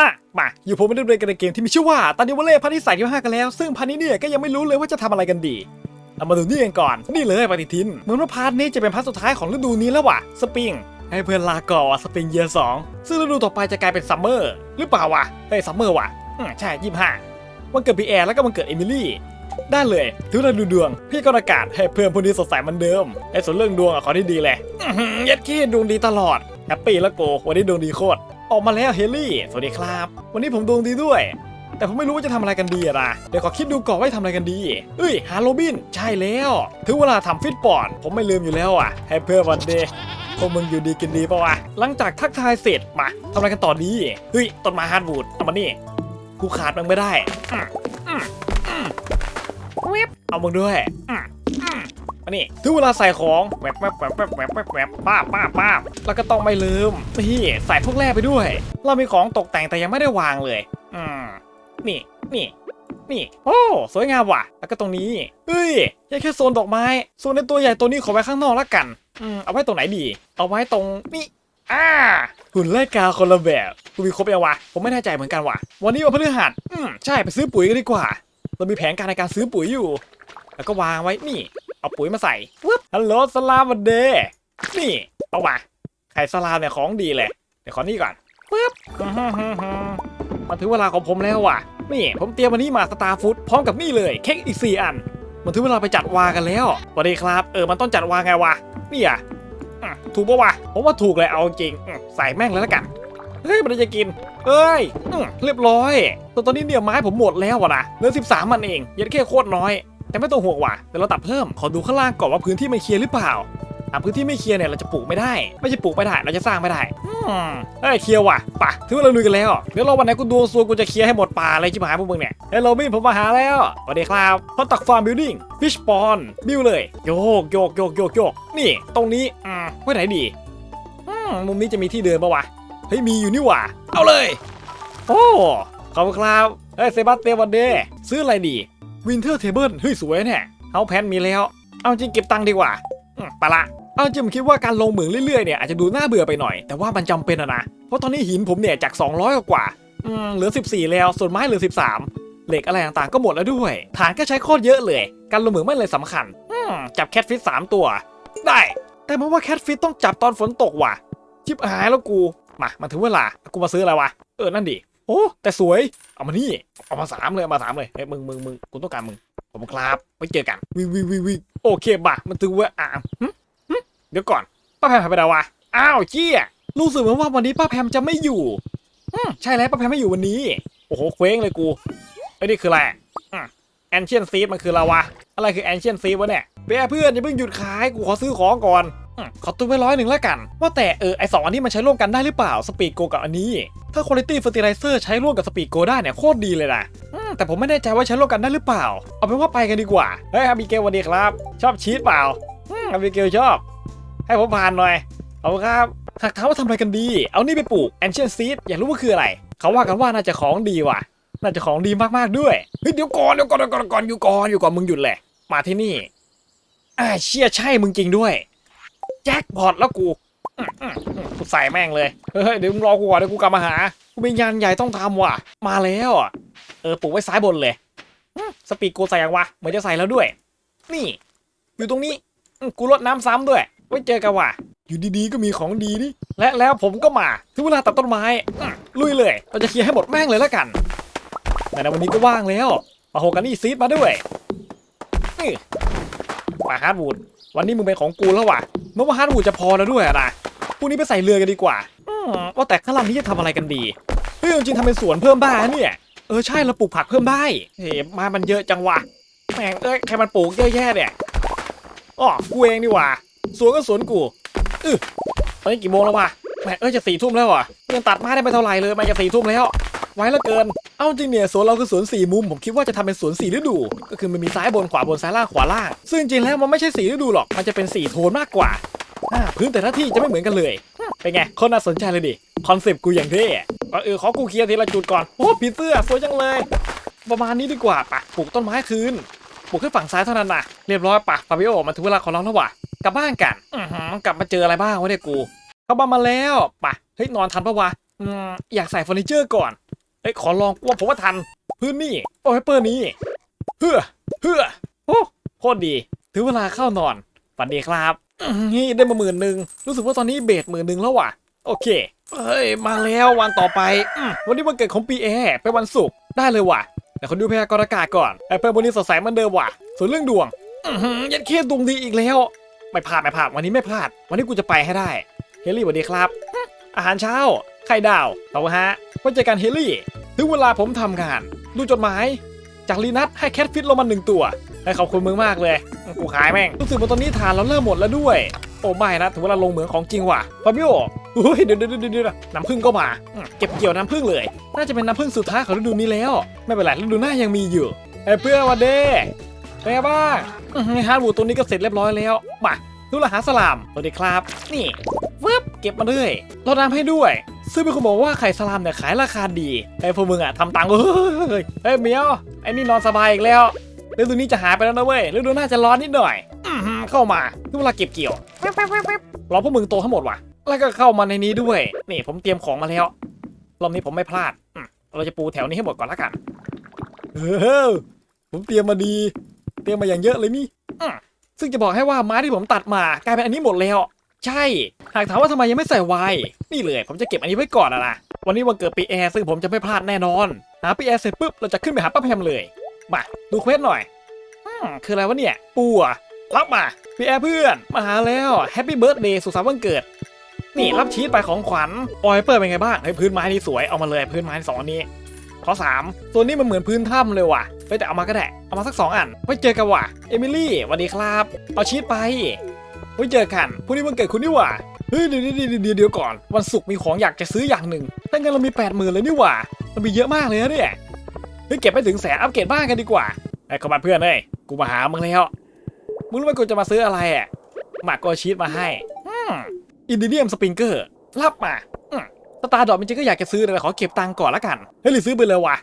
อะมาอยู่ผมไม่ได้เรียนกันในเกมที่มีชื่อว่าตานิวเล่พาร์ทที่สายที่ห้ากันแล้ว ซึ่งพาร์ทนี้เนี่ยก็ยังไม่รู้เลยว่าจะทำอะไรกันดีเอามาดูนี่กันก่อน นี่เลยปฏิทิน เหมือนว่าพาร์ทนี้จะเป็นพาร์ทสุดท้ายของฤดูนี้แล้วว่ะสปริงให้เพื่อนลาก่อนว่ะสปริงเยียร์สองซึ่งฤดูต่อไปจะกลายเป็นซัมเมอร์หรือเปล่าวะเฮ้ยซัมเมอร์ว่ะอืมใช่ยี่ห้าวันเกิดพีแอร์แล้วก็วันเกิดเอมิลี่ได้เลยทุกเราดูดวง พี่ก็ประกาศให้เพื่อนพวกนี้สดใสเหมือนเดิมไอ้ส่วนเรื่องดวงอะขอที่ดีเลยยัดขี้ดวงดีตลอดแฮปปี้แล้วโกวันนี้ดวงดีโคตร ออกมาแล้วเฮลี่ สวัสดีครับ วันนี้ผมดวงดีด้วย แต่ผมไม่รู้ว่าจะทำอะไรกันดีอะนะเดี๋ยวขอคิดดูก่อนว่าจะทำอะไรกันดี เอ้ยฮาโลบิน ใช่แล้ว ถึงเวลาทำฟิตปอดผมไม่ลืมอยู่แล้วอะให้เพื่อนวันเดย์พวกมึงอยู่ดีกินดีปะวะ หลังจากทักทายเสร็จมาทำอะไรกันต่อดี เฮ้ย ต้นไม้ฮาร์ดวูดเอามานี่ กูขาดมึงไม่ได้อืมอืมอืมเว็บเอามึงด้วยอื มานี่ถึงเวลาใส่ของแวบแวบแวบแวบแวบแวบแวบป้าป้าป้าแล้วก็ต้องไม่ลืมนี่ใส่พวกแร่ไปด้วย เรามีของตกแต่งแต่ยังไม่ได้วางเลย อืมนี่นี่นี่ โอ้ สวยงามว่ะ แล้วก็ตรงนี้ เฮ้ยยังแค่โซนดอกไม้ โซนในตัวใหญ่ตัวนี้ขอไว้ข้างนอกแล้วกัน อืม เอาไว้ตรงไหนดี เอาไว้ตรงนี่ อ่า หุ่นไล่กาคนละแบบกูมีครบยังวะ ผมไม่แน่ใจเหมือนกันว่ะ วันนี้วันพฤหัส อืม ใช่ ไปซื้อปุ๋ยกันดีกว่า เรามีแผนการในการซื้อปุ๋ยอยู่ แล้วก็วางไว้ นี่ เอาปุ๋ยมาใส่วึบฮัลโหลสลามวันเดย์นี่ เอามาไข่สลามเนี่ยของดีเลยเดี๋ยวขอนี่ก่อนปึ๊บมาถึงเวลาของผมแล้วว่ะ นี่ ผมเตรียมวันนี้มาสตาร์ฟู้ดพร้อมกับนี่เลยเค้กอีก4อัน มันถึงเวลาไปจัดวางกันแล้วสวัสดีครับ เออ มันต้องจัดวางไงวะ นี่อะอืมถูกปะวะ ผมว่าถูกเลยเอาจริงอืมใส่แม่งเลยแล้วกัน เฮ้ย มันจะกิน เอ้ยอืมเรียบร้อยแต่ตอนนี้เนี่ยไม้ผมหมดแล้ววะนะ เหลือ 13 มันเอง ยัดแค่โคตรน้อย แต่ไม่ต้องห่วงว่ะเดี๋ยวเราตัดเพิ่ม ขอดูข้างล่างก่อนว่าพื้นที่มันเคลียร์หรือเปล่าอะพื้นที่ไม่เคลียร์เนี่ยเราจะปลูกไม่ได้ ไม่ใช่ปลูกไม่ได้เราจะสร้างไม่ได้อืมเอ้ยเคลียร์ว่ะป่ะถือว่าเราลุยกันแล้วเดี๋ยวเรอวันไหนกูดวงซวยกูจะเคลียร์ให้หมดป่าอะไรชิบหายพวกมึงเนี่ยเฮ้ยโรบินผมมาหาแล้วสวัสดีครับพอตักฟาร์มบิลดิ้งฟิชปอนบิวเลยโยกโยกโยกโยกโยกนี่ ตรงนี้อืมไว้ไหนดีอืมมุมนี้จะมีที่เดินปะวะเฮ้ยมีอยู่นี่หว่าเอาเลย โอ้ขอบคุณครับเฮ้ยเซบาสเตียนวันเดซื้ออะไรดี วินเทอร์เทเบิลเฮ้ยสวยเนี่ยเอาแพนมีแล้ว เอาจริงเก็บตังค์ดีกว่าอืมไปละ เอาจริงผมคิดว่าการลงเหมืองเรื่อยๆเนี่ยอาจจะดูน่าเบื่อไปหน่อย แต่ว่ามันจำเป็นอะนะ เพราะตอนนี้หินผมเนี่ยจาก 200 กว่าอืมเหลือ 14 แล้ว ส่วนไม้เหลือ 13 เหล็กอะไรต่างๆก็หมดแล้วด้วย ฐานก็ใช้โคตรเยอะเลย การลงเหมืองไม่เลยสำคัญอืมจับแคทฟิต3ตัว ได้ แต่เมันว่าแคทฟิตต้องจับตอนฝนตกว่ะชิบหายแล้วกู มามาถึงเวลา กูมาซื้ออะไรวะ เออ นั่นดิ โอ้แต่สวย เอามานี่เอามาสามเลยเอามาสามเลยเฮ้ยมึงมึงมึงกูต้องการมึงผมครับไว้เจอกันวิววิววิววิวโอเคบ่ะมันถึงเว่าอะหึหึเดี๋ยวก่อนป้าแพมหายไปไหนวะอ้าวเจี้ยรู้สึกเหมือนว่าวันนี้ป้าแพมจะไม่อยู่อืมใช่แล้วป้าแพมไม่อยู่วันนี้ โอ้โหเคว้งเลยกูไอ้ยนี่คืออะไรแอนเชียนซีฟมันคืออะไรวะอะไรคือแอนเชียนซีฟวะเนี่ยเบียร์เพื่อนอย่าเพิ่งหยุดขายกูขอซื้อของก่อนอืมขอตุ้ไว้ร้อยหนึ่งแล้วกัน ว่าแต่เออไอสองอันนี้มันใช้ร่วมกันได้หรือเปล่าสปีดโกกับอันนี้ ถ้าคุณภาพ Fertilizer ใช้ร่วมกับสปีดโกได้เนี่ยโคตรดีเลยนะแต่ผมไม่แน่ใจว่าใช้ร่วมกันได้หรือเปล่า เอาเป็นว่าไปกันดีกว่า เฮ้ยอาบิเกลวัสดีครับ ชอบชีสเปล่าอืมอาบิเกลชอบ ให้ผมผ่านหน่อย เอาครับหากถามว่าทำอะไรกันดี เอานี่ไปปลูก Ancient Seed อยากรู้ว่าคืออะไร เขาว่ากันว่าน่าจะของดีว่ะ น่าจะของดีมากๆด้วย เฮ้ยเดี๋ยวก่อนเดี๋ยวก่อนเดี๋ยวก่อนก่อนอยู่ก่อนอยู่ก่อนมึงหยุดแหละ มาที่นี่อ่าเชี่ยใช่มึงจริงด้วย แจ็คพอตแล้วกู กูใส่แม่งเลย เฮ้ยเดี๋ยวมึงรอกูก่อนเดี๋ยวกูกลับมาหา กูมีงานใหญ่ต้องทำว่ะ มาแล้วอะ เออปลูกไว้ซ้ายบนเลยสปีดกูใส่ยังวะ เหมือนจะใส่แล้วด้วย นี่ อยู่ตรงนี้ กูรดน้ำซ้ำด้วย ไว้เจอกันว่ะ อยู่ดีๆก็มีของดีนี่ และแล้วผมก็มา ถึงเวลาตัดต้นไม้ ลุยเลย เราจะเคลียร์ให้หมดแม่งเลยแล้วกัน แต่ในวันนี้ก็ว่างแล้วมาโฮกันนี่ซีดมาด้วยนี่มาฮาร์ดวูด วันนี้มึงเป็นของกูแล้วว่ะเมื่อว่าฮาร์ดวูดจะพอแล้วด้วยนะ พรุ่งนี้ไปใส่เรือกันดีกว่าอืมว่าแต่ข้างล่างนี้จะทำอะไรกันดีเฮ้ยจริงๆทำเป็นสวนเพิ่มได้นะเนี่ยเออใช่เราปลูกผักเพิ่มได้เฮ้ยมามันเยอะจังวะแม่งเอ้ยใครมันปลูกเยอะแยะเนี่ยอ๋อกูเองนี่หว่าสวนก็สวนกูอือตอนนี้กี่โมงแล้ววะแม่งเอ้ยจะสี่ทุ่มแล้วอะยังตัดไม้ได้ไม่เท่าไหร่เลยมันจะสี่ทุ่มแล้ว ไว้แล้วเกิน เอาจริงเนี่ยสวนเราคือสวนสี่มุม ผมคิดว่าจะทำเป็นสวนสี่ฤดู ก็คือมันมีซ้ายบนขวาบนซ้ายล่างขวาล่าง ซึ่งจริงๆแล้วมันไม่ใช่สี่ฤดูหรอก มันจะเป็นสี่โทนมากกว่าอ่า พื้นแต่ละที่จะไม่เหมือนกันเลย เป็นไงคนน่าสนใจเลยดิ คอนเซปต์กูอย่างเท่อะก็เออขอกูเคลียร์ทีละจุดก่อน โอ้ผีเสื้อสวยจังเลย ประมาณนี้ดีกว่าปะปลูกต้นไม้คืน ปลูกแค่ฝั่งซ้ายเท่านั้นนะเรียบร้อยปะฟาบิโอมาถึงเวลาของเราแล้ววะกลับบ้านกันอือหือกลับมาเจออะไรบ้างวะเนี่ยกู เข้าบ้านมาแล้วปะเฮ้ยนอนทันปะวะอืมอยากใส่เฟอร์นิเจอร์ก่อนเอ้ยขอลองว่าผมว่าทัน พื้นนี่โอ้ยเปอร์นี้เฮือเฮือโอ้โคตรดี ถึงเวลาเข้านอนฝันดีครับ นี่ได้มาหมื่นหนึ่งรู้สึกว่าตอนนี้เบสหมื่นหนึ่งแล้วว่ะ โอเคเฮ้ยมาแล้ววันต่อไปอวันนี้วันเกิดของปีแอร์เป็นวันศุกร์ได้เลยว่ะแต่คนดูพยากรณ์อากาศก่อนไอ้เปิลวันนี้สดใสเหมือนเดิมว่ะ ส่วนเรื่องดวงยัดเคสดวงดีอีกแล้ว ไม่พลาดไม่พลาดวันนี้ไม่พลาด วันนี้กูจะไปให้ได้เฮลี่สวัสดีครับ อาหารเช้าไข่ดาวขอบคุณฮะไว้เจอกันเฮลี่ถึงเวลาผมทำงาน ดูจดหมาย จากลีนัทให้แคทฟิตลงมาหนึ่งตัวให้ขอบคุณมึงมากเลย กูขายแม่ง รู้สึกว่าตอนนี้ทานเราเริ่มหมดแล้วด้วย โอ้ไม่นะถึงเวลาลงเหมืองของจริงว่ะฟาบิโอเฮ้ยเดี๋ยวเดี๋ยวเดี๋ยวน้ำผึ้งก็มา เก็บเกี่ยวน้ำผึ้งเลย น่าจะเป็นน้ำผึ้งสุดท้ายของฤดูนี้แล้ว ไม่เป็นไรฤดูหน้ายังมีอยู่ไอ้เพื่อนวันเด้เป็นไงบ้างอื้อหือฮาร์ดวูดตัวนี้ก็เสร็จเรียบร้อยแล้วมา ดูแลหาสลาม สวัสดีครับ นี่วึบเก็บมาเลยรดน้ำให้ด้วย ซึ่งมีคนบอกว่าไข่สลามเนี่ยขายราคาดีไอ้พวกมึงอะทำตังค์เฮ้ยเฮ้ยเมียวไอ้นี่นอนสบายอีกแล้วฤดูนี้จะหายไปแล้วนะเว้ยฤดูหน้าจะร้อนนิดหน่อยอื้อหือเข้ามาถึงเวลาเก็บเกี่ยวรอพวกมึงโตทั้งหมดว่ะ แล้วก็เข้ามาในนี้ด้วย นี่ผมเตรียมของมาแล้วรอบนี้ผมไม่พลาดเราจะปูแถวนี้ให้หมดก่อนละกันเออผมเตรียมมาดี เตรียมมาอย่างเยอะเลยนี่อื ซึ่งจะบอกให้ว่าไม้ที่ผมตัดมากลายเป็นอันนี้หมดแล้ว ใช่ หากถามว่าทำไมยังไม่ใส่ไวน์นี่เลย ผมจะเก็บอันนี้ไว้ก่อนอะนะวันนี้วันเกิดปีแอร์ซึ่งผมจะไม่พลาดแน่นอน หาปีแอร์เสร็จปุ๊บเราจะขึ้นไปหาป้าแพมเลย มาดูเควสหน่อยอืมคืออะไรวะเนี่ยปูอะรับมาพี่แอร์เพื่อนมาหาแล้วแฮปปี้เบิร์ดเดย์สุขสันต์วันเกิด นี่รับชีสไปของขวัญออยเปิดเป็นไงบ้างเฮ้ยพื้นไม้นี่สวยเอามาเลยพื้นไม้สองนี้ ข้อสามตัวนี้มันเหมือนพื้นถ้ำเลยว่ะเฮ้ยแต่เอามาก็ได้ เอามาสักสองอันไว้เจอกันว่ะ เอมิลี่สวัสดีครับ เอาชีสไปไว้เจอกันพรุ่งนี้วันเกิดคุณนี่ว่าเฮ้ยเดี๋ยวเดี๋ยวเดี๋ยวก่อน วันศุกร์มีของอยากจะซื้ออย่างหนึ่งถ้างั้นเรามีแปดหมื่นเลยนี่ว่ามันมีเยอะมากเลยนะเนี่ยเฮ้ยเก็บไปถึงแสนอัปเกรดบ้านกันดีกว่าไอ้ขบันเพื่อนเอ้ยกูมาหามึงแล้วมึงรู้ไหมกูจะมาซื้ออะไรอะหมากโกชีสมาให้อืมอินดิเนียมสปริงเกอร์รับมาอืม สตาร์ดอกจริงๆก็อยากจะซื้อแต่ขอเก็บตังค์ก่อนละกัน เฮ้ยหรือซื้อไปเลยวะ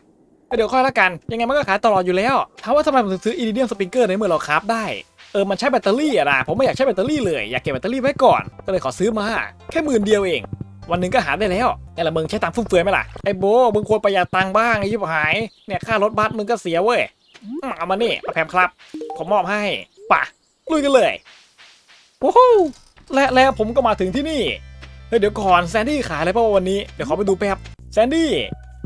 เดี๋ยวค่อยละกัน ยังไงมันก็ขายตลอดอยู่แล้วถามว่าทำไมผมถึงซื้ออินดิเนียมสปริงเกอร์ในเมื่อเราคราฟได้ เออ มันใช้แบตเตอรี่อะนะ ผมไม่อยากใช้แบตเตอรี่เลย อยากเก็บแบตเตอรี่ไว้ก่อน ก็เลยขอซื้อมา แค่หมื่นเดียวเอง วันหนึ่งก็หาได้แล้วไอ้ละมึงใช้ตังค์ฟุ่มเฟือยไหมล่ะ ไอ้โบ มึงควรประหยัดตังค์บ้างไอ้ยิบหาย เนี่ยค่ารถบัสมึงก็เสียเว้ยมเอามานี่มาแพมครับ ผมมอบให้ ป่ะ ลุยกันเลยโอ้โหและแล้วผมก็มาถึงที่นี่ ฮ้ยเดี๋ยวก่อนแซนดี้ขายอะไรเปล่าววันนี้ เดี๋ยวขอไปดูแป๊บแซนดี้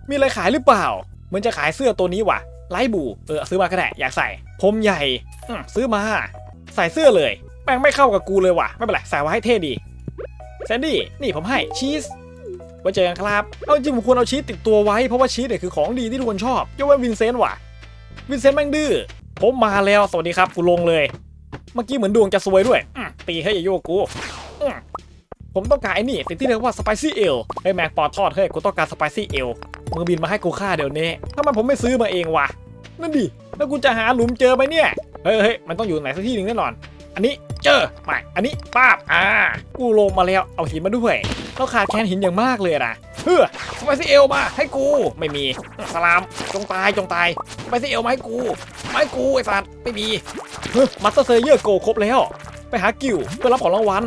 มีอะไรขายหรือเปล่า เหมือนจะขายเสื้อตัวนี้ว่ะไลบูเออซื้อมาก็ได้อยากใส่ผมใหญ่อืซื้อมา ใส่เสื้อเลยแม่งไม่เข้ากับกูเลยว่ะ ไม่เป็นไรใส่ไว้ให้เท่ดีแซนดี้นี่ผมให้ชีสไว้เจอกันครับ เอาจริงผมควรเอาชีสติดตัวไว้เพราะว่าชีสเนี่ยคือของดีที่ทุกคนชอบยกเว้นวินเซนต์ว่ะ วินเซนต์แม่งดื้อผมมาแล้วสวัสดีครับกูลงเลย เมื่อกี้เหมือนดวงจะซวยด้วยตีให้ย่าโยกกู ผมต้องการไอ้นี่สิ่งที่เรียกว่าสไปซี่เอลเฮ้ยแมงปอทอดเฮ้ยกูต้องการสไปซี่เอลมึงบินมาให้กูฆ่าเดี๋ยวนี้ทำไมผมไม่ซื้อมาเองวะนั่นดิแล้วกูจะหาหลุมเจอไหมเนี่ยเฮ้ยเฮ้ยมันต้องอยู่ไหนสักที่หนึ่งแน่นอน อันนี้เจอไม่อันนี้ป้าบอ่ากูลงมาแล้วเอาหินมาด้วยเราขาดแคลนหินอย่างมากเลยนะเฮ้อสไปซี่เอลมาให้กูไม่มีสลามจงตายจงตายสไปซี่เอลมาให้กูไมาให้กูไอ้สัตว์ไม่มีเฮ้ยมัตเตอร์เซเยอร์โกครบแล้ว ไปหากิวเพื่อรับของรางวัล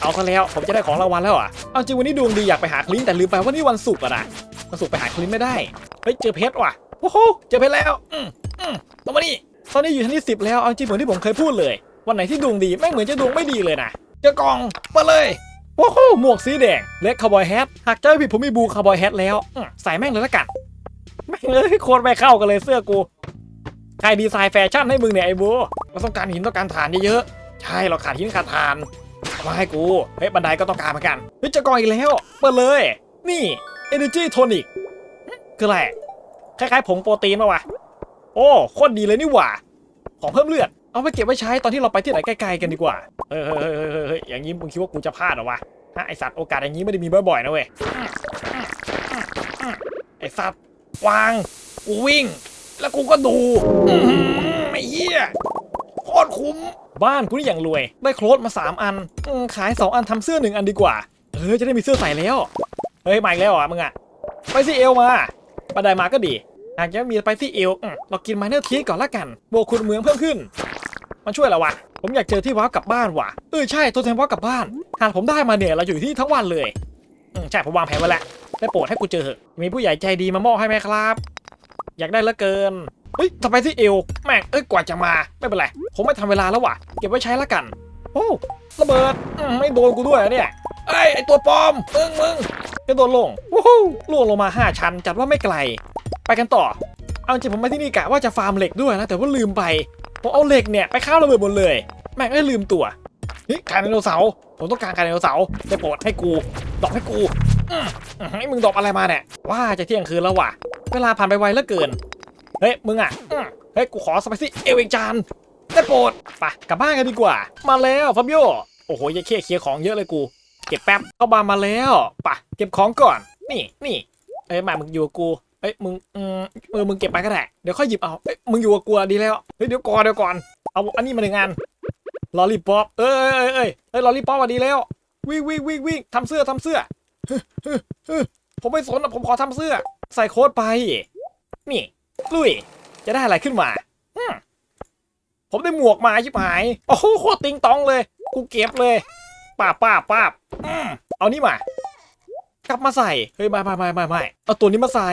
เอาซะแล้วผมจะได้ของรางวัลแล้วอะเอาจริงวันนี้ดวงดีอยากไปหาคลินแต่ลืมไปว่านี่วันศุกร์อะนะวันศุกร์ไปหาคลินไม่ได้เฮ้ยเจอเพชรว่ะโอ้โหเจอเพชรแล้วอืมอืมตรงมานี่ตอนนี้อยู่ชั้นที่สิบแล้วเอาจริงเหมือนที่ผมเคยพูดเลย วันไหนที่ดวงดีแม่เหมือนจะดวงไม่ดีเลยนะเจอกองมาเลยโอ้โหหมวกสีแดงเล็กคาร์บอยแฮทหากเจอผิดผมมีบูคาร์บอยแฮทแล้วใส่แม่งเลยละกันแม่งเลยโคตรไม่เข้ากันเลยเสื้อกูใครดีไซน์แฟชั่นให้มึงเนี่ยไอ้บูเราต้องการหินต้องการฐานเยอะๆใช่เราขาดหินขาดฐาน มาให้กู เฮ้ยบันไดก็ต้องการเหมือนกันเฮ้ยจะกองอีกแล้ว เปิดเลย นี่ Energy Tonic คืออะไรคล้ายๆผงโปรตีนปะวะ โอ้โคตรดีเลยนี่หว่า ของเพิ่มเลือด เอาไปเก็บไว้ใช้ตอนที่เราไปที่ไหนใกล้ๆกันดีกว่า เฮ้ยเฮ้ยเฮ้ยอย่างนี้มึงคิดว่ากูจะพลาดหรอวะฮะไอสัตว์โอกาสอย่างนี้ไม่ได้มีบ่อยๆนะเว้ย ไอสัตว์วาง กูวิ่ง แล้วกูก็ดูไอ้เหี้ย คตรคุ้ม บ้านกูนี่อย่างรวย ได้โคลดมา 3 อันอืมขาย 2 อันทำเสื้อหนึ่งอันดีกว่า เออจะได้มีเสื้อใส่แล้ว เฮ้ยมาอีกแล้วเหรอะมึงอะ ไปซี่เอลมาบันไดมาก็ดีหากยังมีไปซี่เอลอืมเรากินไมเนอร์ทีก่อนละกัน บวกคุณเมืองเพิ่มขึ้น มันช่วยอะไรวะ ผมอยากเจอที่ว้าวกลับบ้านว่ะ เออใช่ตัวแทนว้าวกลับบ้าน หากผมได้มาเนี่ยเราอยู่ที่ทั้งวันเลย อืมใช่ผมวางแผนไว้แล้ว ได้โปรดให้กูเจอเถอะมีผู้ใหญ่ใจดีมามอบให้ไหมครับ อยากได้เหลือเกินเฮ้ยทำไมที่เอวแม่งเอ้ยกว่าจะมาไม่เป็นไรผมไม่ทำเวลาแล้วว่ะ เก็บไว้ใช้ละกัน โอ้ระเบิดไม่โดนกูด้วยเนี่ยเอ้ไอตัวปลอมมึงมึงกระโดดลงวู้ฮู้ล่วงลงมาห้าชั้น จัดว่าไม่ไกล ไปกันต่อ เอาจริงผมมาที่นี่กะว่าจะฟาร์มเหล็กด้วยนะ แต่ว่าลืมไป ผมเอาเหล็กเนี่ยไปข้าวระเบิดหมดเลย แม่งเอ้ยลืมตัวเฮ้ยไข่ไดโนเสาร์ผมต้องการไข่ไดโนเสาร์ได้โปรดให้กูดอกให้กูอืมอืมให้มึงดอกอะไรมาเนี่ยว่าจะเที่ยงคืนแล้วว่ะ เวลาผ่านไปไวเหลือเกิน เฮ้ยมึงอะเฮ้ยกูขอสไปซี่เอลเองจานได้โปรดไปกลับบ้านกันดีกว่า มาแล้วฟาบิโอโอ้โหยายเคเคลียร์ของเยอะเลยกู เก็บแป๊บเข้าบ้านมาแล้วไปะเก็บของก่อน นี่นี่เอ้ยมามึงอยู่กับกูเอ้ยมึงอืมมือมึงเก็บไปก็ได้เดี๋ยวค่อยหยิบเอาเอ้ยมึงอยู่กับกูดีแล้วเฮ้ยเดี๋ยวก่อนเดี๋ยวก่อนเอาอันนี้มาหนึ่งอันลอลลี่ป๊อปเอ้ยเอ้ยเอ้ยเอ้ยลอลลี่ป๊อปอะดีแล้ววิ่งวิ่งวิ่งวิ่งทำเสื้อทำเสื้อผมไม่สนผมขอทำเสื้อ ใส่โค้ดไป นี่ ลุย จะได้อะไรขึ้นมา ผมได้หมวกมาชิบหาย โอ้โหโคตรติงตองเลย กูเก็บเลยป้าบป้าบป้าบเอานี่มา กลับมาใส่ เฮ้ยไม่ไม่ไม่ไม่ไม่เอาตัวนี้มาใส่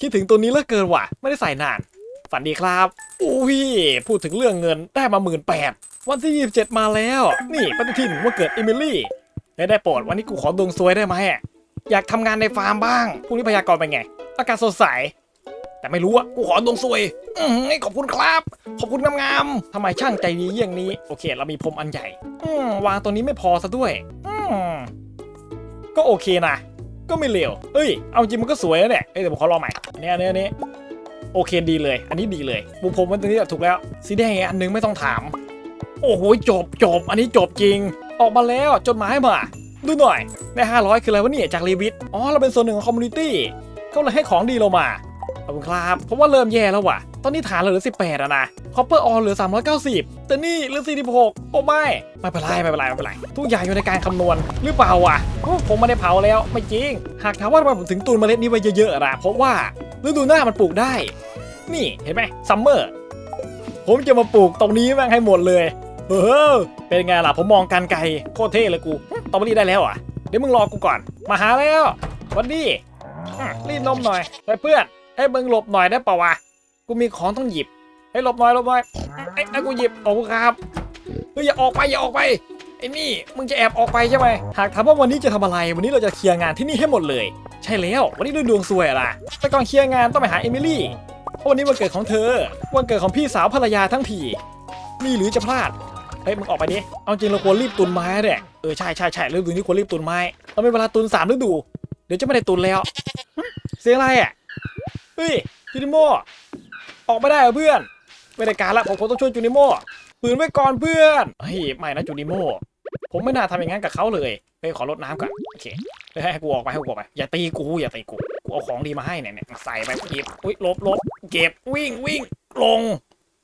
คิดถึงตัวนี้เหลือเกินว่ะ ไม่ได้ใส่นาน ฝันดีครับ อุ้ย พูดถึงเรื่องเงินได้มาหมื่นแปด วันที่27มาแล้ว นี่ปฏิทินวันเกิดเอมิลี่ได้ได้โปรดวันนี้กูขอดวงซวยได้ไหมอะอยากทำงานในฟาร์มบ้าง พรุ่งนี้พยากรณ์เป็นไง อากาศสดใส แต่ไม่รู้อะกูขอดวงซวยอืมขอบคุณครับ ขอบคุณงามๆทำไมช่างใจดีอย่างนี้ โอเค เรามีพรมอันใหญ่ อืมวางตัวนี้ไม่พอซะด้วย อืมก็โอเคนะ ก็ไม่เลวเอ้ย เอาจริงมันก็สวยนะเนี่ยเอ้ยเดี๋ยวผมขอลองใหม่อันนี้อันนี้อันนี้โอเคดีเลย อันนี้ดีเลยบุผมมันตรงนี้ถูกแล้ว สีแดงอีกอันนึงไม่ต้องถาม โอ้โหจบจบ อันนี้จบจริง ออกมาแล้วจดหมายมา ดูหน่อยได้500 คืออะไรวะเนี่ยจากรีวิทอ๋อเราเป็นส่วนหนึ่งของคอมมูนิตี้เขาเลยให้ของดีเรามา ขอบคุณครับผมว่าเริ่มแย่แล้วว่ะ ตอนนี้ฐานเราเหลือ 18อะนะคอปเปอร์ออนเหลือ 390 แต่นี่เหลือ 46 โอ้ไม่ ไม่เป็นไรไม่เป็นไรไม่เป็นไร ทุกอย่างอยู่ในการคำนวณหรือเปล่าวะผมไม่ได้เผาแล้ว ไม่จริง หากถามว่าทำไมผมถึงตุนเมล็ดนี้ไว้เยอะๆนะเพราะว่าฤดูหน้ามันปลูกได้ นี่เห็นไหมซัมเมอร์ ผมจะมาปลูกตรงนี้แม่งให้หมดเลย เออ เป็นไงล่ะผมมองการไกลโคตรเท่เลยกูตอเบอรี่ได้แล้วอะ เดี๋ยวมึงรอกูก่อน มาหาแล้ววันดีอืมรีบนมหน่อยไปเพื่อน ให้มึงหลบหน่อยได้ปะวะ กูมีของต้องหยิบให้หลบหน่อยหลบหน่อยไอ้ไอ้กูหยิบขอบคุณครับเฮ้ยอย่าออกไปอย่าออกไปไอ้นี่มึงจะแอบออกไปใช่ไหมหากถามว่าวันนี้จะทำอะไร วันนี้เราจะเคลียร์งานที่นี่ให้หมดเลย ใช่แล้ว วันนี้ด้วยดวงซวยอะล่ะแต่ก่อนเคลียร์งานต้องไปหาเอมิลี่เพราะวันนี้วันเกิดของเธอ วันเกิดของพี่สาวภรรยาทั้งทีนี่หรือจะพลาดเฮ้ยมึงออกไปดิเอาจริงเราควรรีบตุนไม้เนี่ยเออใช่ใช่ใช่ฤดูนี้ควรรีบตุนไม้เราไมีเวลาตุนสามฤดู เดี๋ยวจะไม่ได้ตุนแล้ว เสียงอะไรอะ เฮ้ยจูนิโมออกไม่ได้เหรอเพื่อนไม่ได้การละผมคงต้องช่วยจูนิโมปืนไว้ก่อนเพื่อนเฮ้ยไม่นะจูนิโมผมไม่น่าทำอย่างนั้นกับเขาเลยเฮ้ยขอรดน้ำก่อนโอเคให้กูออกไปให้กูออกไปอย่าตีกูอย่าตีกูกูเอาของดีมาให้เนี่ยเนี่ยใส่ไปหยิบอุ้ยลบลบเก็บวิ่งวิ่งลง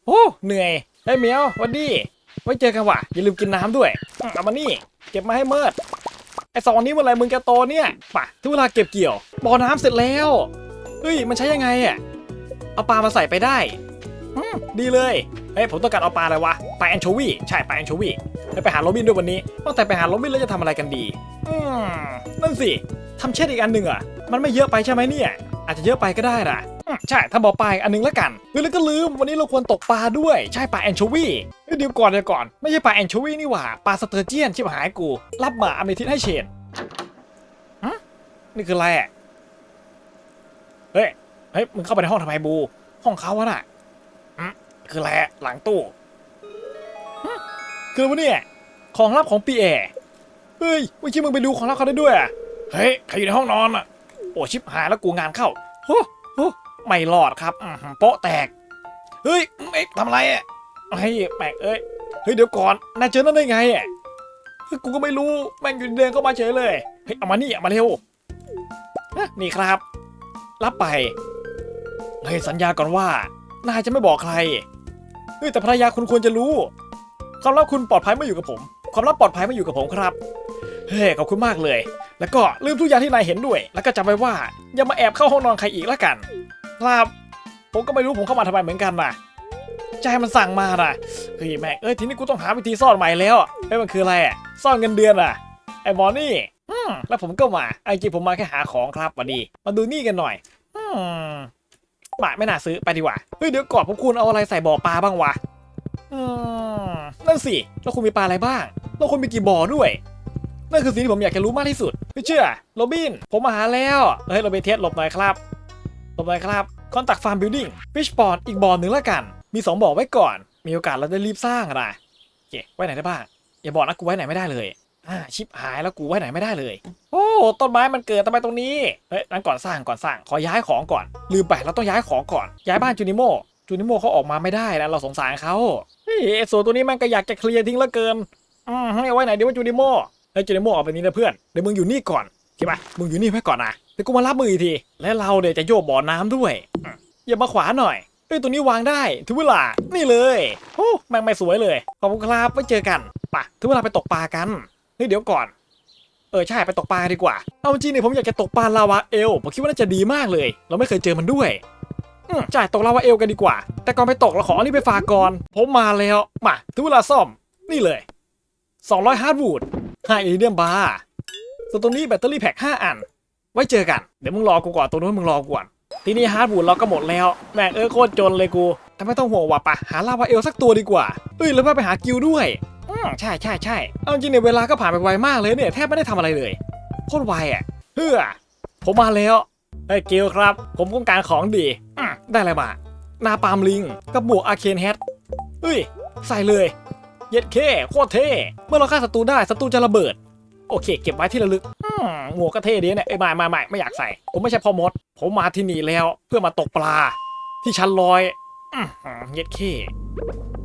โอ้เหนื่อยเฮ้เหมียววันดีไว้เจอกันว่ะอย่าลืมกินน้ำด้วยเอามานี่เก็บมาให้เมิดไอสองนี้เมื่อไหรมึงจะโตเนี่ยป่ะถึงเวลาเก็บเกี่ยวบ่อน้ำเสร็จแล้ว เฮ้ย มันใช้ยังไงอะเอาปลามาใส่ไปได้ดีเลย เฮ้ย ผมต้องการเอาปลาอะไรวะ ปลาแอนโชวีใช่ ปลาแอนโชวีไปไปหาโรบินด้วยวันนี้ว่าแต่ไปหาโรบินแล้วจะทำอะไรกันดี อืม นั่นสิทำเช่นอีกอันหนึ่งอะ มันไม่เยอะไปใช่ไหมเนี่ย อาจจะเยอะไปก็ได้นะใช่ ถ้าบอกปลาอันหนึงแล้วกันเฮ้ยแล้วก็ลืม วันนี้เราควรตกปลาด้วย ใช่ ปลาแอนโชวีเฮ้ยเดี๋ยวก่อนเดี๋ยวก่อน ไม่ใช่ปลาแอนโชวีนี่หว่า ปลาสเตอร์เจียนชิบหายกู รับหมาอเมทิสให้เชนนี่คืออะไรอะ เฮ้ย เฮ้ย มึงเข้าไปในห้องทำไมบู ห้องเขาวะน่ะอืมคืออะไรอะหลังตู้ฮะคือวะเนี่ย ของลับของปีแอเฮ้ยเมื่อกี้มึงไปดูของลับเขาได้ด้วยอะเฮ้ย ใครอยู่ในห้องนอนอะ โอ้ชิบหายแล้วกูงานเข้าโอ้โหไม่รอดครับโป๊ะแตก เฮ้ยเอ๊ะทำอะไรอะเฮ้ยแม่เอ้ย เฮ้ยเดี๋ยวก่อน นายเจอนั่นได้ไงอะกูก็ไม่รู้ แม่งอยู่เดินเข้ามาเฉยเลย เฮ้ยเอามานี่เอามาเร็วนี่ครับ รับไปเฮ้ยสัญญาก่อนว่า นายจะไม่บอกใคร เฮ้ยแต่ภรรยาคุณควรจะรู้ ความลับคุณปลอดภัยไม่อยู่กับผม ความลับปลอดภัยไม่อยู่กับผมครับ เฮ้ยขอบคุณมากเลย แล้วก็ลืมทุกอย่างที่นายเห็นด้วย แล้วก็จำไว้ว่า อย่ามาแอบเข้าห้องนอนใครอีกละกัน ครับ ผมก็ไม่รู้ผมเข้ามาทำไมเหมือนกันนะใจมันสั่งมานะเฮ้ยแม่เอ้ยทีนี้กูต้องหาวิธีซ่อนใหม่แล้วเฮ้มันคืออะไรอะซ่อนเงินเดือนอะไอ้หมอนี่แล้วผมก็มาไอ้จริงผมมาแค่หาของครับวันนี้มาดูนี่กันหน่อย อืมาไม่น่าซื้อไปดีกว่า เฮ้ยเดี๋ยวก่อนพวกคุณเอาอะไรใส่บ่อปลาบ้างวะนั่นสิแล้วคุณมีปลาอะไรบ้างแล้วคุณมีกี่บ่อด้วย นั่นคือสิ่งที่ผมอยากจะรู้มากที่สุด ไม่เชื่อโรบิน ผมมาหาแล้ว เฮ้ยโรบินเทสหลบหน่อยครับหลบหน่อยครับคอนตักฟาร์มบิลดิ้งฟิชปอดอีกบ่อหนึ่งแล้วกัน มีสองบ่อไว้ก่อน มีโอกาสเราได้รีบสร้างนะโอเคไว้ไหนได้บ้าง อย่าบอกนะกูไว้ไหนไม่ได้เลย อ่าชิปหายแล้วกูไว้ไหนไม่ได้เลย โอ้ต้นไม้มันเกิดทำไมตรงนี้เฮ้ยนั้นก่อนสร้างก่อนสร้างขอย้ายของก่อน ลืมไปเราต้องย้ายของก่อน ย้ายบ้านจูนิโมจูนิโมเขาออกมาไม่ได้นะเราสงสารเขาเฮ้ยไอ้ส่วนตัวนี้มันก็อยากจะเคลียร์ทิ้งเหลือเกินอืมให้ไว้ไหนดีว่าจูนิโมเฮ้ยจูนิโมเอาไปนี้นะเพื่อนเดี๋ยวมึงอยู่นี่ก่อนเข้าปะมึงอยู่นี่ไว้ก่อนนะเดี๋ยวกูมารับมืออีกทีและเราเดี๋ยวจะโยกบ่อน้ำด้วยอย่ามาขวาหน่อยเอ้ยตัวนี้วางได้ถึงเวลานี่เลยโอ้แม่งไม่สวยเลยขอบคุณครับไว้เจอกันปะถึงเวลาไปตกปลากัน เฮ้ยเดี๋ยวก่อน เออใช่ไปตกปลาดีกว่า เอาจริงเนี่ยผมอยากจะตกปลาลาวาเอลผมคิดว่าน่าจะดีมากเลย เราไม่เคยเจอมันด้วยอืมใช่ตกลาวาเอลกันดีกว่า แต่ก่อนไปตกเราขออันนี้ไปฝากก่อน ผมมาแล้วมาถึงเวลาซ่อมนี่เลย 200ฮาร์ดวูด5เอเดียมบาร์ส่วนตรงนี้แบตเตอรี่แพ็ค5อัน ไว้เจอกัน เดี๋ยวมึงรอกูก่อนตรงนู้นมึงรอกูก่อนทีนี้ฮาร์ดวูดเราก็หมดแล้วแม่งเออโคตรจนเลยกู แต่ไม่ต้องห่วงว่ะปะหาลาวาเอลสักตัวดีกว่าเอ้ยแล้วไปหากิลด้วย มใช่ใช่ใช่เอาจริงเนี่ยเวลาก็ผ่านไปไวมากเลยเนี่ยแทบไม่ได้ทำอะไรเลยโคตรไวอะเฮ้อผมมาแล้วเฮ้ยกิลครับ ผมต้องการของดีได้อะไรมานาปามลิงกับหมวกอาเคนแฮทเฮ้ย ใส่เลย เย็ดเคโคตรเท่เมื่อเราฆ่าศัตรูได้ศัตรูจะระเบิด โอเค เก็บไว้ที่ระลึกหมวกก็เท่ดีเนี่ยไอ้ไม่ไม่ไม่ไม่อยากใส่ ผมไม่ใช่พ่อมด ผมมาที่นี่แล้วเพื่อมาตกปลา ที่ชั้นลอย เย็ดเค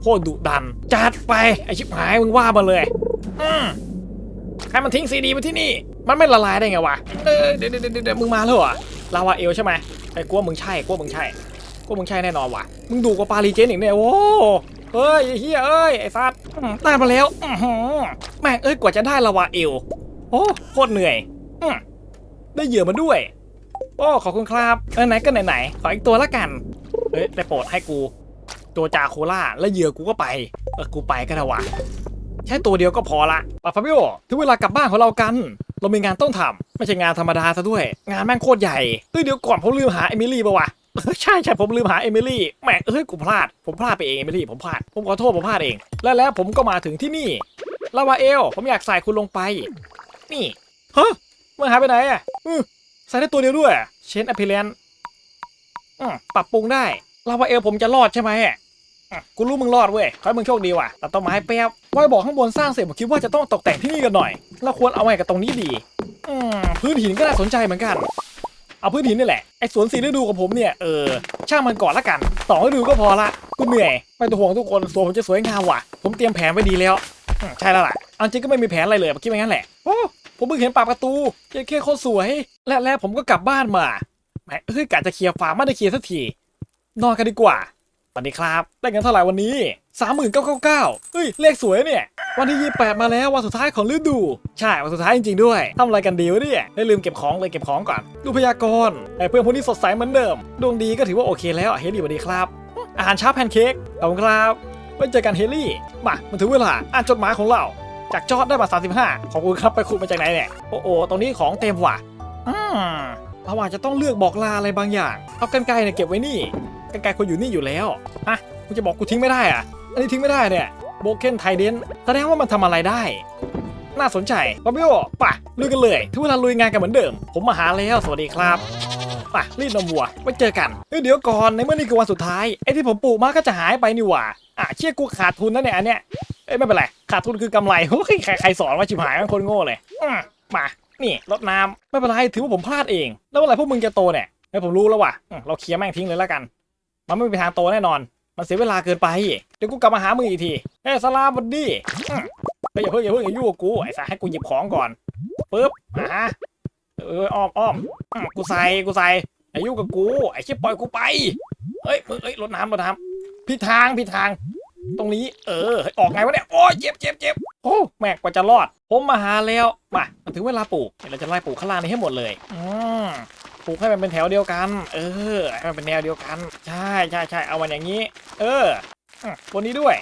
โคตรดุดัน จัดไป ไอชิบหายมึงว่ามาเลย อืมใครมันทิ้งซีดีมาที่นี่ มันไม่ละลายได้ไงวะเดี๋ยวเดี๋ยวเดี๋ยวมึงมาแล้วเหรอลาวาเอลใช่ไหมไอ้กลัวมึงใช่กลัวมึงใช่กลัวมึงใช่แน่นอนว่ะ มึงดูกว่าปารีเจนอีกเนี่ยโอ้เฮ้ยเฮียเอ้ยไอ้ซัดได้มาแล้วอือแม่งเอ้ยกว่าจะได้ลาวาเอลโอ้โคตรเหนื่อยอืได้เหยื่อมาด้วย โอ้ขอบคุณครับเออไหนก็ไหนๆขออีกตัวละกัน ฮ้ยได้โปรดให้กู ตัวจาโคล่าแล้วเหยื่อกูก็ไปเออกูไปก็ได้วะแค่ตัวเดียวก็พอละปาฟาบิโอถึงเวลากลับบ้านของเรากัน เรามีงานต้องทำไม่ใช่งานธรรมดาซะด้วย งานแม่งโคตรใหญ่เฮ้ยเดี๋ยวก่อนผมลืมหาเอมิลี่ปะวะใช่ใช่ผมลืมหาเอมิลี่แหม่งเอ้ยกูพลาด ผมพลาดไปเองเอมิลี่ผมพลาด ผมขอโทษผมพลาดเอง แล้วแล้วผมก็มาถึงที่นี่ลาวาเอล ผมอยากใส่คุณลงไป นี่ฮะมันหายไปไหนอะใส่ได้ตัวเดียวด้วย เชนอพิเลนอืมปรับปรุงได้ ลาวาเอลผมจะรอดใช่ไหมอะกูรู้มึงรอดเว้ยขอให้มึงโชคดีว่ะตัดต้นไม้แป๊บไว้บอกข้างบนสร้างเสร็จผมคิดว่าจะต้องตกแต่งที่นี่กันหน่อย เราควรเอาไงกับตรงนี้ดี อืมพื้นหินก็น่าสนใจเหมือนกัน เอาพื้นหินนี่แหละ ไอ้สวนสีฤดูของผมเนี่ย เออ ช่างมันก่อนละกันสองฤดูก็พอละ กูเหนื่อย ไม่ต้องห่วงทุกคน สวนผมจะสวยงามว่ะ ผมเตรียมแผนไว้ดีแล้วใช่แล้วล่ะเอาจริงก็ไม่มีแผนอะไรเลยผมคิดว่างั้นแหละ โอ้ ผมเพิ่งเห็นปากประตูเจ๊แค่โคตรสวย และแล้วผมก็กลับบ้านมาแหมเอ้ยกะจะเคลียร์ฟาร์มไม่ได้เคลียร์สักที นอนกันดีกว่าสวัสดีครับ ได้เงินเท่าไหร่วันนี้ 3999เฮ้ย เลขสวยเนี่ย วันที่ 28 มาแล้ววันสุดท้ายของฤดู ใช่ วันสุดท้ายจริงๆด้วยทำอะไรกันดีวะเนี่ยได้ลืมเก็บของเลยเก็บของก่อน ดูพยากรณ์ไอ้เพื่อนพวกนี้สดใสเหมือนเดิม ดวงดีก็ถือว่าโอเคแล้วเฮลี่สวัสดีครับ อาหารเช้าแพนเค้กขอบคุณครับไว้เจอกันเฮลี่ มา มันถึงเวลา อ่านจดหมายของเรา จากจอร์ดได้มา35 ขอบคุณครับ ไปขุดมาจากไหนเนี่ย โอ้โหตรงนี้ของเต็มว่ะ อืมเราอาจจะต้องเลือกบอกลาอะไรบางอย่าง เอากันไกลเนี่ยเก็บไว้นี่ กันไกลคนอยู่นี่อยู่แล้วฮะกูจะบอกกูทิ้งไม่ได้อะอันนี้ทิ้งไม่ได้เนี่ยโบเคนไทเดนแสดงว่ามันทำอะไรได้ น่าสนใจปาบิโอป่ะลุยกันเลยถึงเวลาลุยงานกันเหมือนเดิม ผมมาหาแล้วสวัสดีครับป่ะรีดนมวัวไว้เจอกันเอ้เดี๋ยวก่อนในเมื่อนี่คือวันสุดท้ายไอ้ที่ผมปลูกมาก็จะหายไปนี่หว่าอะเชี่ยกูขาดทุนนะเนี่ยอันเนี้ยเอ้ยไม่เป็นไรขาดทุนคือกำไรโอ้ยใครใครสอนว่าชิบหายมันคนโง่เลยอืมมานี่รดน้ำไม่เป็นไรถือว่าผมพลาดเอง แล้วเมื่อไรพวกมึงจะโตเนี่ยเฮ้ยผมรู้แล้วว่ะเราเคลียร์แม่งทิ้งเลยแล้วกัน มันไม่มีทางโตแน่นอน มันเสียเวลาเกินไป เดี๋ยวกูกลับมาหามึงอีกทีเฮ้ยสลาบัดดี้เฮ้ยอย่าเพิ่งอย่าเพิ่งอย่ายุ่งกับกูไอ้สาให้กูหยิบของก่อนปึ๊บอ่าฮะเอออ้อมอ้อมกูใส่กูใส่อย่ายุ่กับกู ไอ้ชิบปล่อยกูไปเฮ้ยมึงเอ้ยรดน้ำรดน้ำผิดทางผิดทาง ตรงนี้ เออ ออกไงวะเนี่ยโอ้ยเจ็บเจ็บเจ็บโอ้แม่กว่าจะรอด ผมมาหาแล้วมามันถึงเวลาปลูกเดี๋ยวเราจะไล่ปลูกข้างล่างนี้ให้หมดเลย อืม ลูกให้มันเป็นแถวเดียวกัน เออให้มันเป็นแนวเดียวกัน ใช่ใช่ใช่เอามันอย่างนี้ เออบนนี้ด้วย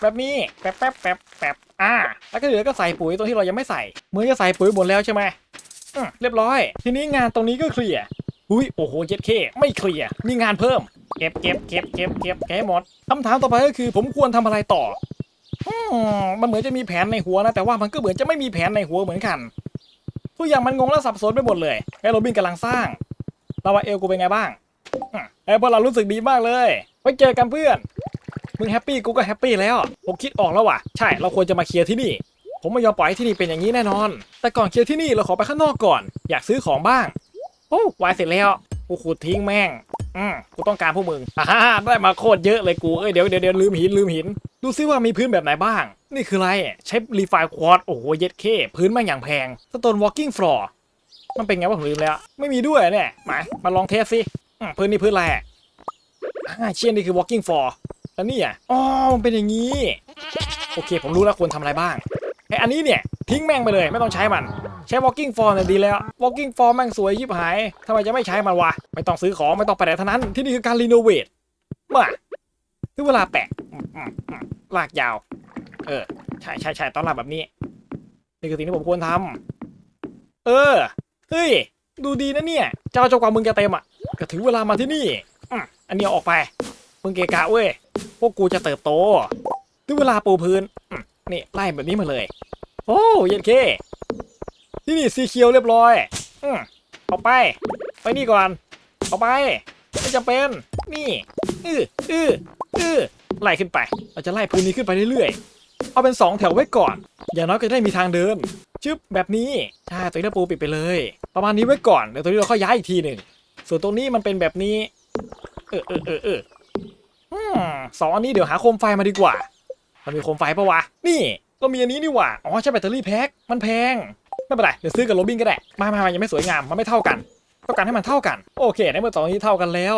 แบบนี้แป๊บแป๊บแป๊บแป๊บอ่า แล้วก็เหลือก็ใส่ปุ๋ยตรงที่เรายังไม่ใส่มือจะใส่ปุ๋ยหมดแล้วใช่ไหมเรียบร้อย ทีนี้งานตรงนี้ก็เคลียร์อุ้ยโอ้โหเจ็ดเคไม่เคลียร์มีงานเพิ่ม เก็บเก็บเก็บเก็บเก็บแกให้หมดคำถามต่อไปก็คือ ผมควรทำอะไรต่อมันเหมือนจะมีแผนในหัวนะแต่ว่ามันก็เหมือนจะไม่มีแผนในหัวเหมือนกัน ทุกอย่างมันงงและสับสนไปหมดเลยไอ้โรบินกำลังสร้างลาวาเอลกูเป็นไงบ้างอืมไอ้พวกเรารู้สึกดีมากเลยไว้เจอกันเพื่อนมึงแฮปปี้กูก็แฮปปี้แล้วผมคิดออกแล้วว่ะใช่เราควรจะมาเคลียร์ที่นี่ ผมไม่ยอมปล่อยให้ที่นี่เป็นอย่างนี้แน่นอน แต่ก่อนเคลียร์ที่นี่เราขอไปข้างนอกก่อน อยากซื้อของบ้าง โอ้วายเสร็จแล้วกูขุดทิ้งแม่ง อืมกูต้องการพวกมึงอ่าฮ่าได้มาโคตรเยอะเลยกู เอ้ยเดี๋ยวเดี๋ยวเดี๋ยวลืมหินลืมหิน ดูซิว่ามีพื้นแบบไหนบ้าง นี่คืออะไร ใช้รีไฟควอตโอ้โหเย็ดเคพื้นแม่งอย่างแพงสโตนวอล์กิ้งฟลอร์มันเป็นไงวะผมลืมแล้ว ไม่มีด้วยเนี่ยมามาลองเทสสิพื้นนี่พื้นอะไรอะอ่าเชี่ยนี่คือ walking floor แล้วนี่อะอ๋อมันเป็นอย่างนี้ โอเค ผมรู้แล้วควรทำอะไรบ้างไออันนี้เนี่ย ทิ้งแม่งไปเลยไม่ต้องใช้มัน ใช้ walking form เนี่ยดีแล้ว walking form แม่งสวยยิบหายทำไมจะไม่ใช้มันวะ ไม่ต้องซื้อของไม่ต้องไปไหนทั้งนั้น ที่นี่คือการรีโนเวทมาถึงเวลาแปะลากยาว เออ ใช่ใช่ใช่ต้องลากแบบนี้ นี่คือสิ่งที่ผมควรทำเออ เฮ้ย ดูดีนะเนี่ย เจ้าเจ้ากว่ามึงจะเต็มอะ ก็ถึงเวลามาที่นี่อันนี้ออกไป มึงเกะกะเว้ย พวกกูจะเติบโต ถึงเวลาปูพื้น นี่ไล่แบบนี้มาเลย โอ้เย็นเค ที่นี่สีเขียวเรียบร้อยอืมเอาไป ไปนี่ก่อน เอาไป ไม่จำเป็น นี่ อืออืออือไล่ขึ้นไป เราจะไล่พื้นนี้ขึ้นไปเรื่อยๆ เอาเป็นสองแถวไว้ก่อน อย่างน้อยก็จะได้มีทางเดิน ชึบแบบนี้ ใช่ ตัวนี้เราปูปิดไปเลย ประมาณนี้ไว้ก่อน เดี๋ยวตัวนี้เราค่อยย้ายอีกทีหนึ่ง ส่วนตรงนี้มันเป็นแบบนี้ เออเออเออเออสองอันนี้เดี๋ยวหาโคมไฟมาดีกว่า มันมีโคมไฟปะวะ นี่เรามีอันนี้นี่หว่า อ๋อใช่แบตเตอรี่แพ็ค มันแพง ไม่เป็นไรเดี๋ยวซื้อกับโรบินก็ได้มามามายังไม่สวยงามมันไม่เท่ากัน ต้องการให้มันเท่ากัน โอเคในเมื่อสองนี้เท่ากันแล้ว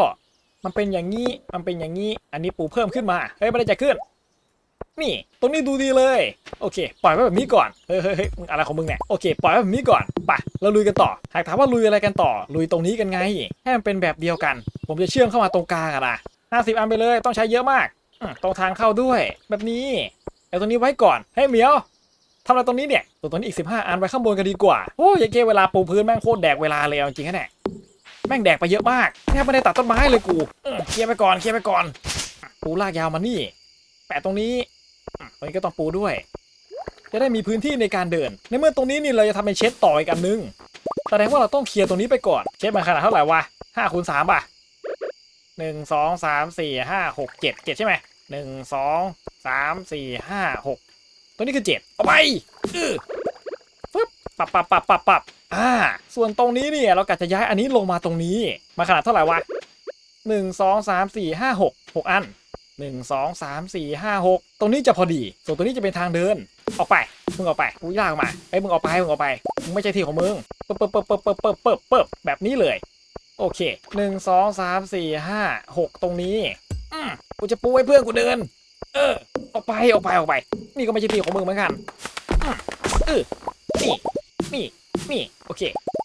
มันเป็นอย่างนี้มันเป็นอย่างนี้อันนี้ปูเพิ่มขึ้นมาเฮ้ยไม่ได้จะขึ้น นี่ ตรงนี้ดูดีเลย โอเค ปล่อยไว้แบบนี้ก่อนเฮ้ยเฮ้ยเฮ้ยมึงอะไรของมึงเนี่ยโอเคปล่อยไว้แบบนี้ก่อนไปเราลุยกันต่อ หากถามว่าลุยอะไรกันต่อ ลุยตรงนี้กันไง ให้มันเป็นแบบเดียวกัน ผมจะเชื่อมเข้ามาตรงกลางอะนะห้าสิบอันไปเลยต้องใช้เยอะมากตรงทางเข้าด้วย แบบนี้เอาตรงนี้ไว้ก่อนเฮ้ยเหมียว ทำอะไรตรงนี้เนี่ยตัวตรงนี้อีก 15 อันไว้ข้างบนกันดีกว่า โอ้ยยายเกเวลาปูพื้นแม่งโคตรแดกเวลาเลยเอาจริงๆนะเนี่แม่งแดกไปเยอะมากแทบไม่ได้ตัดต้นไม้เลยกูเคลียร์ไปก่อนเคลียร์ไปก่อนปูลากยาวมานี่ แปะตรงนี้ตรงนี้ก็ต้องปูด้วย จะได้มีพื้นที่ในการเดิน ในเมื่อตรงนี้นี่เราจะทำเป็นเช็ดต่ออีกอันนึงแสดงว่าเราต้องเคลียร์ตรงนี้ไปก่อน เช็ดมาขนาดเท่าไหร่วะห้าคูณสามป่ะหนึ่งสองสามสี่ห้าหกเจ็ดเจ็ดใช่ไหมหนึ่งสองสามสี่ห้าหก ตัวนี้คือเจ็ดเอาไปเออปึ๊บปับปับปับปับปับอ่า ส่วนตรงนี้เนี่ยเรากะจะย้ายอันนี้ลงมาตรงนี้ มาขนาดเท่าไหร่วะหนึ่งสองสามสี่ห้าหกหกอันหนึ่งสองสามสี่ห้าหกตรงนี้จะพอดี ส่วนตัวนี้จะเป็นทางเดิน ออกไป มึงออกไปกูยากมาไอ้มึงออกไป มึงออกไป มึงไม่ใช่ที่ของมึงเปิบเปิบเปิบเปิบเปิบเปิบเปิบเปิบแบบนี้เลย โอเคหนึ่งสองสามสี่ห้าหกตรงนี้ อืมกูจะปูให้เพื่อนกูเดิน เออออกไปออกไปออกไป นี่ก็ไม่ใช่ที่ของมึงเหมือนกันเออนี่ นี่ นี่ โอเค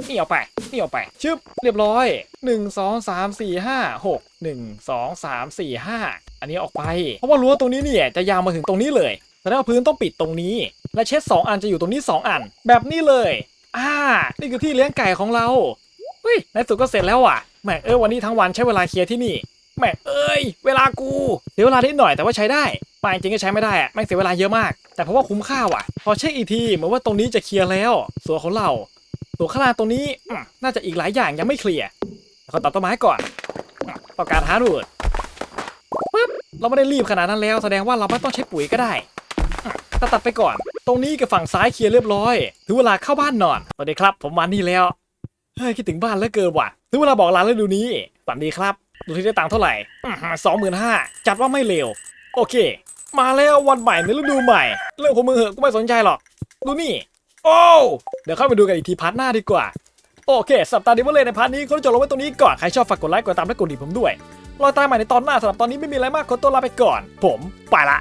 นี่ออกไป นี่ออกไป ชึบ เรียบร้อยหนึ่งสองสามสี่ห้าหกหนึ่งสองสามสี่ห้าอันนี้ออกไป เพราะว่ารั้วตรงนี้เนี่ยจะยาวมาถึงตรงนี้เลยแสดงว่าพื้นต้องปิดตรงนี้ และเช็ด2 อันจะอยู่ตรงนี้ 2 อัน แบบนี้เลย อ่า นี่คือที่เลี้ยงไก่ของเราเฮ้ยในสุดก็เสร็จแล้วอะแหมเออวันนี้ทั้งวันใช้เวลาเคลียร์ที่นี่ แหม่เอ้ย เวลากู เสียเวลานิดหน่อยแต่ว่าใช้ได้ไปจริงก็ใช้ไม่ได้อะแม่งเสียเวลาเยอะมาก แต่เพราะว่าคุ้มค่าว่ะ พอเช็คอีกทีเหมือนว่าตรงนี้จะเคลียร์แล้ว ส่วนของเรา ส่วนข้างล่างตรงนี้น่าจะอีกหลายอย่างยังไม่เคลียร์ขอตัดต้นไม้ก่อนอืมต้อการฮาดูดปึ๊บเราไม่ได้รีบขนาดนั้นแล้ว แสดงว่าเราไม่ต้องใช้ปุ๋ยก็ได้ถ้าตัดไปก่อน ตรงนี้กับฝั่งซ้ายเคลียร์เรียบร้อยถึงเวลาเข้าบ้านนอนสวัสดีครับ ผมมานี่แล้วเฮ้ยคิดถึงบ้านแล้วเกินว่ะถึงเวลาบอกลาแล้วดูนี้สวัสดีครับ ดูที่ได้ตังค์เท่าไหร่สองหมื่นห้าจัดว่าไม่เลวโอเค มาแล้ววันใหม่ในฤดูใหม่ เรื่องของมือเหอะกูไม่สนใจหรอก ดูนี่ โอ้ เดี๋ยวเข้าไปดูกันอีกทีพาร์ทหน้าดีกว่า โอเค สัปดาห์นี้ว่าเลยในพาร์ทนี้ก็จบลงไว้ตรงนี้ก่อน ใครชอบฝากกดไลค์กดตามและกดดีผมด้วยรอตามใหม่ในตอนหน้าสำหรับตอนนี้ไม่มีอะไรมากขอตัวลาไปก่อน ผมไปละ